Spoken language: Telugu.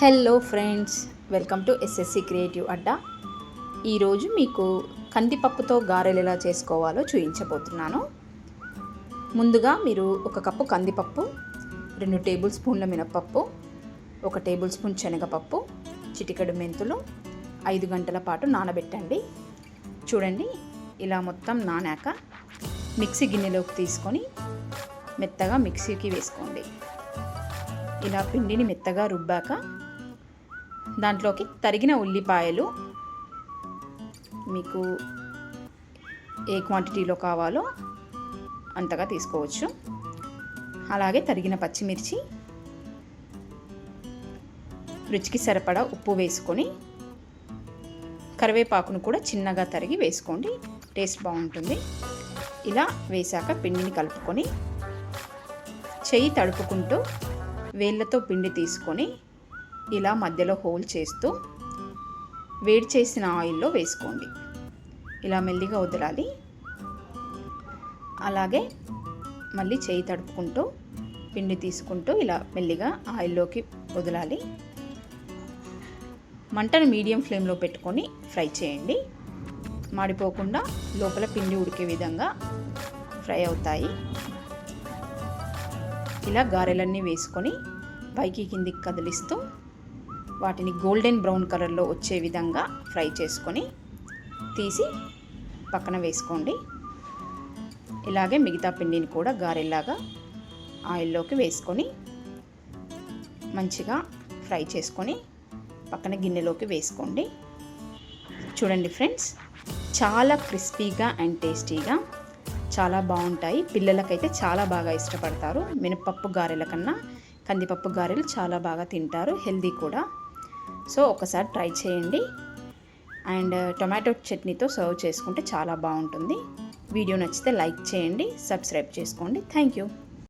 Hello friends welcome to SSC creative Adda ఈరోజు మీకు కందిపప్పుతో గారెలు ఎలా చేసుకోవాలో చూపించబోతున్నాను ముందుగా మీరు ఒక కప్పు కందిపప్పు రెండు టేబుల్ స్పూన్ల మినపప్పు ఒక టేబుల్ స్పూన్ శనగపప్పు చిటికెడు మెంతులు ఐదు గంటల పాటు నానబెట్టండి. చూడండి ఇలా మొత్తం నానాక మిక్సీ గిన్నెలోకి తీసుకొని మెత్తగా మిక్సీకి వేసుకోండి. ఇలా పిండిని మెత్తగా రుబ్బాక దాంట్లోకి తరిగిన ఉల్లిపాయలు మీకు ఏ క్వాంటిటీలో కావాలో అంతగా తీసుకోవచ్చు. అలాగే తరిగిన పచ్చిమిర్చి రుచికి సరిపడా ఉప్పు వేసుకొని కరివేపాకును కూడా చిన్నగా తరిగి వేసుకోండి. టేస్ట్ బాగుంటుంది. ఇలా వేశాక పిండిని కలుపుకొని చెయ్యి తడుపుకుంటూ వేళ్ళతో పిండి తీసుకొని ఇలా మధ్యలో హోల్ చేస్తూ వేడి చేసిన ఆయిల్లో వేసుకోండి. ఇలా మెల్లిగా వదలాలి. అలాగే మళ్ళీ చేయి తడుపుకుంటూ పిండి తీసుకుంటూ ఇలా మెల్లిగా ఆయిల్లోకి వదలాలి. మంటను మీడియం ఫ్లేమ్లో పెట్టుకొని ఫ్రై చేయండి. మాడిపోకుండా లోపల పిండి ఉడికే విధంగా ఫ్రై అవుతాయి. ఇలా గారెలన్నీ వేసుకొని పైకి కిందికి కదిలిస్తూ వాటిని గోల్డెన్ బ్రౌన్ కలర్లో వచ్చే విధంగా ఫ్రై చేసుకొని తీసి పక్కన వేసుకోండి. ఇలాగే మిగతా పిండిని కూడా గారెల్లాగా ఆయిల్లోకి వేసుకొని మంచిగా ఫ్రై చేసుకొని పక్కన గిన్నెలోకి వేసుకోండి. చూడండి ఫ్రెండ్స్ చాలా క్రిస్పీగా అండ్ టేస్టీగా చాలా బాగుంటాయి. పిల్లలకైతే చాలా బాగా ఇష్టపడతారు. మినపప్పు గారెల కన్నా కందిపప్పు గారెలు చాలా బాగా తింటారు. హెల్దీ కూడా. సో ఒకసారి ట్రై చేయండి. అండ్ టొమాటో చట్నీతో సర్వ్ చేసుకుంటే చాలా బాగుంటుంది. వీడియో నచ్చితే లైక్ చేయండి సబ్స్క్రైబ్ చేసుకోండి. Thank you.